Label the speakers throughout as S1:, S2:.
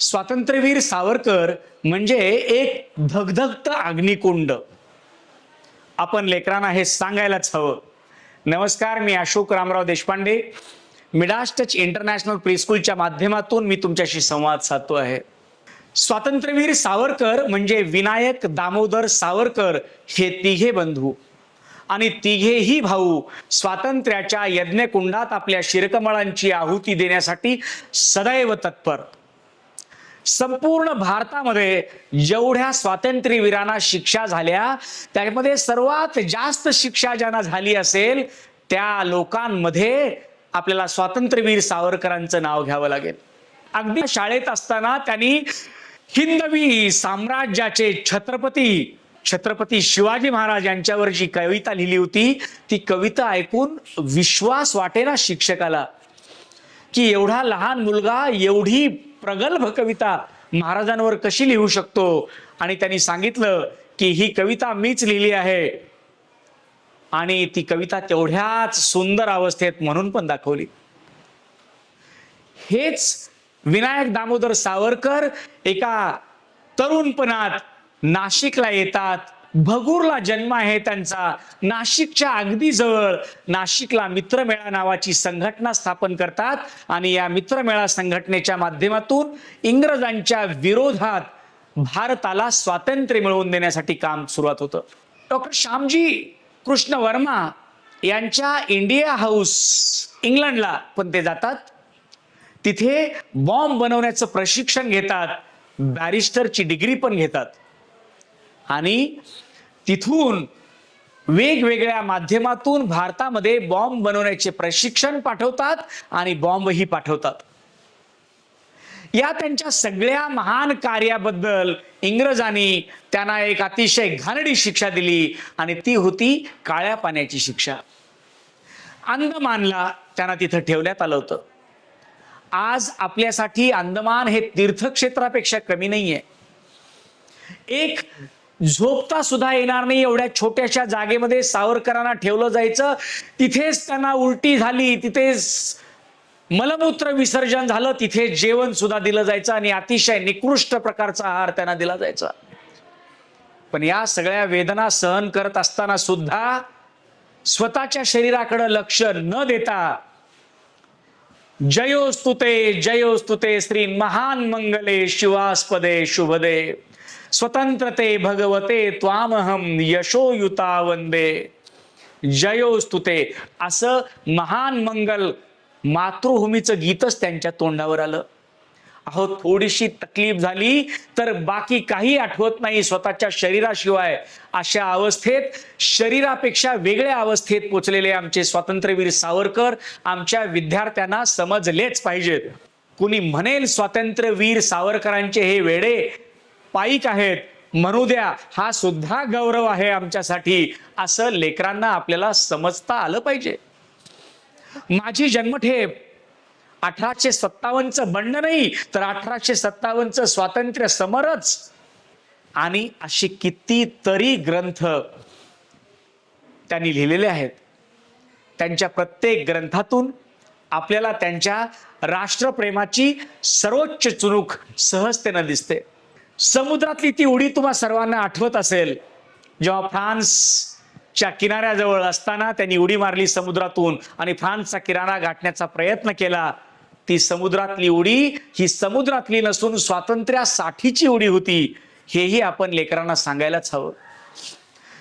S1: स्वातंत्र्यवीर सावरकर म्हणजे एक धगधगत अग्निकुंड. आपण लेकरांना हे सांगायलाच हवं. नमस्कार मी Ashok Ramrao Deshpande. Midas touch international प्रीस्कूलच्या माध्यमातून मी तुमच्याशी संवाद साधतो आहे. स्वातंत्र्यवीर सावरकर म्हणजे विनायक दामोदर सावरकर हे तिघे बंधू. आणि तिघेही भाऊ स्वातंत्र्याच्या यज्ञकुंडात आपल्या शिरकमळांची आहुती देण्यासाठी सदैव तत्पर. संपूर्ण भारतामध्ये जेवढ्या स्वातंत्र्यवीरांना शिक्षा झाल्या. त्यामध्ये सर्वात जास्त शिक्षा ज्यांना झाली असेल त्या लोकांमध्ये आपल्याला स्वातंत्र्यवीर सावरकरांचं नाव घ्यावं लागेल. अगदी शाळेत असताना त्यांनी हिंदवी साम्राज्याचे छत्रपती छत्रपती शिवाजी महाराज यांच्यावर जी कविता लिहिली होती ती कविता ऐकून विश्वास वाटेना शिक्षकाला की एवढा लहान मुलगा एवढी प्रगल्भ कविता महाराजांवर कशी लिहू शकतो? आणि त्यांनी सांगितलं की ही कविता मीच लिहिली आहे. आणि ती कविता तेवढ्याच सुंदर अवस्थेत म्हणून पण दाखवली. हेच विनायक दामोदर सावरकर एका तरुणपणात नाशिकला येतात. भगूरला जन्म आहे त्यांचा. नाशिकच्या अगदी जवळ नाशिकला मित्रमेळा नावाची संघटना स्थापन करतात आणि या मित्रमेळा संघटनेच्या माध्यमातून इंग्रजांच्या विरोधात भारताला स्वातंत्र्य मिळवून देण्यासाठी काम सुरुवात होतं. डॉक्टर श्यामजी कृष्ण वर्मा यांच्या इंडिया हाऊस इंग्लंडला पण ते जातात. तिथे बॉम्ब बनवण्याचं प्रशिक्षण घेतात बॅरिस्टरची डिग्री पण घेतात. आणि तिथून वेगवेगळ्या माध्यमातून भारतामध्ये बॉम्ब बनवण्याचे प्रशिक्षण पाठवतात आणि बॉम्बही पाठवतात. या त्यांच्या सगळ्या महान कार्याबद्दल इंग्रजांनी त्यांना एक अतिशय घाणडी शिक्षा दिली आणि ती होती काळ्या पाण्याची शिक्षा. अंदमानला त्यांना तिथं ठेवण्यात आलं होतं. आज आपल्यासाठी अंदमान हे तीर्थक्षेत्रापेक्षा कमी नाहीये. एक झोपता सुद्धा येणार नाही. एवढ्या छोट्याशा जागेमध्ये सावरकरांना ठेवलं जायचं. तिथेच त्यांना उलटी झाली. तिथेच मलमूत्र विसर्जन झालं. तिथे जेवण सुद्धा दिलं जायचं आणि अतिशय निकृष्ट प्रकारचा आहार त्यांना दिला जायचा. पण या सगळ्या वेदना सहन करत असताना सुद्धा स्वतःच्या शरीराकडे लक्ष न देता जयोस्तुते जयोस्तुते श्री महान मंगले शिवास्पदे शुभदे. स्वतंत्रते भगवते त्वामहम यशोयुता वंदे जयोस्तुते असं महान मंगल मातृभूमीचं गीतच त्यांच्या तोंडावर आलं. अहो थोडीशी तकलीफ झाली तर बाकी काही आठवत नाही स्वतःच्या शरीराशिवाय. अशा अवस्थेत शरीरापेक्षा वेगळ्या अवस्थेत पोचलेले आमचे स्वातंत्र्यवीर सावरकर आमच्या विद्यार्थ्यांना समजलेच पाहिजेत. कुणी म्हणेल स्वातंत्र्यवीर सावरकरांचे हे वेडे पायिक आहेत. म्हणू द्या हा सुद्धा गौरव आहे आमच्यासाठी. असं लेकरांना आपल्याला समजता आलं पाहिजे. माझी जन्मठेप अठराशे सत्तावन्नचं बंड नाही तर अठराशे सत्तावन्नचं स्वातंत्र्य समरच. आणि अशी कितीतरी ग्रंथ त्यांनी लिहिलेले आहेत. त्यांच्या प्रत्येक ग्रंथातून आपल्याला त्यांच्या राष्ट्रप्रेमाची सर्वोच्च चुणूक सहजतेनं दिसते. समुद्रातली ती उडी तुम्हा सर्वांना आठवत असेल जेव्हा फ्रान्सच्या किनाऱ्याजवळ असताना त्यांनी उडी मारली समुद्रातून आणि फ्रान्सचा किनारा गाठण्याचा प्रयत्न केला. ती समुद्रातली उडी ही समुद्रातली नसून स्वातंत्र्यासाठीची उडी होती हेही आपण लेकरांना सांगायलाच हवं.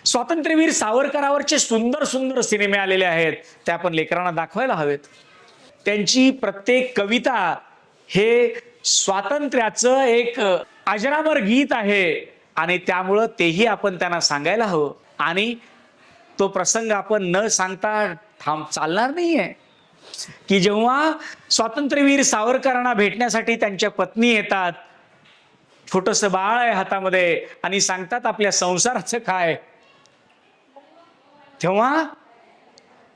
S1: स्वातंत्र्यवीर सावरकरावरचे सुंदर सुंदर सिनेमे आलेले आहेत ते आपण लेकरांना दाखवायला हवेत. त्यांची प्रत्येक कविता हे स्वातंत्र्याचं एक अजरामर गीत आहे. आणि त्यामुळं तेही आपण त्यांना सांगायला हवं. आणि तो प्रसंग आपण न सांगता थांब चालणार नाहीये. की जेव्हा स्वातंत्र्यवीर सावरकरांना भेटण्यासाठी त्यांच्या पत्नी येतात छोटस बाळ आहे हातामध्ये आणि सांगतात आपल्या संसाराचं काय. तेव्हा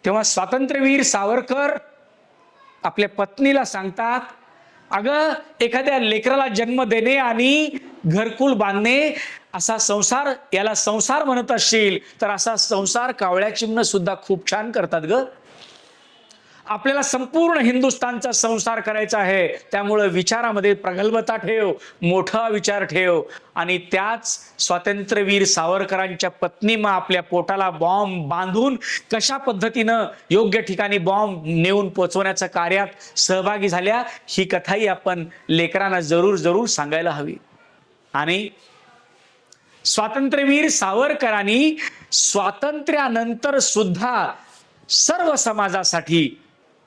S1: तेव्हा स्वातंत्र्यवीर सावरकर आपल्या पत्नीला सांगतात अगं एखाद्या लेकराला जन्म देणे आणि घरकुल बांधणे असा संसार याला संसार म्हणत असशील तर असा संसार कावळ्या चिमणं सुद्धा खूप छान करतात ग. आपल्याला संपूर्ण हिंदुस्थानचा संसार करायचा आहे. त्यामुळं विचारामध्ये प्रगल्भता ठेव मोठा विचार ठेव. आणि त्याच स्वातंत्र्यवीर सावरकरांच्या पत्नी मग आपल्या पोटाला बॉम्ब बांधून कशा पद्धतीनं योग्य ठिकाणी बॉम्ब नेऊन पोचवण्याच्या कार्यात सहभागी झाल्या ही कथाही आपण लेकरांना जरूर जरूर सांगायला हवी. आणि स्वातंत्र्यवीर सावरकरांनी स्वातंत्र्यानंतर सुद्धा सर्व समाजासाठी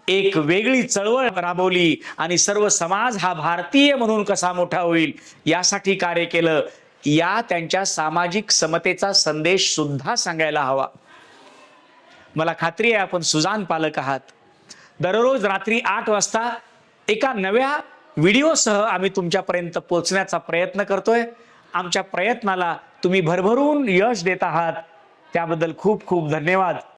S1: एक वेगळी चळवळ राबवली आणि सर्व समाज हा भारतीय म्हणून कसा मोठा होईल यासाठी कार्य केलं. या त्यांच्या सामाजिक समतेचा संदेश सुद्धा सांगायला हवा. मला खात्री आहे आपण सुजान पालक आहात. दररोज रात्री आठ वाजता एका नव्या व्हिडिओसह आम्ही तुमच्यापर्यंत पोहोचण्याचा प्रयत्न करतोय. आमच्या प्रयत्नाला तुम्ही भरभरून यश देत आहात. त्याबद्दल खूप खूप धन्यवाद.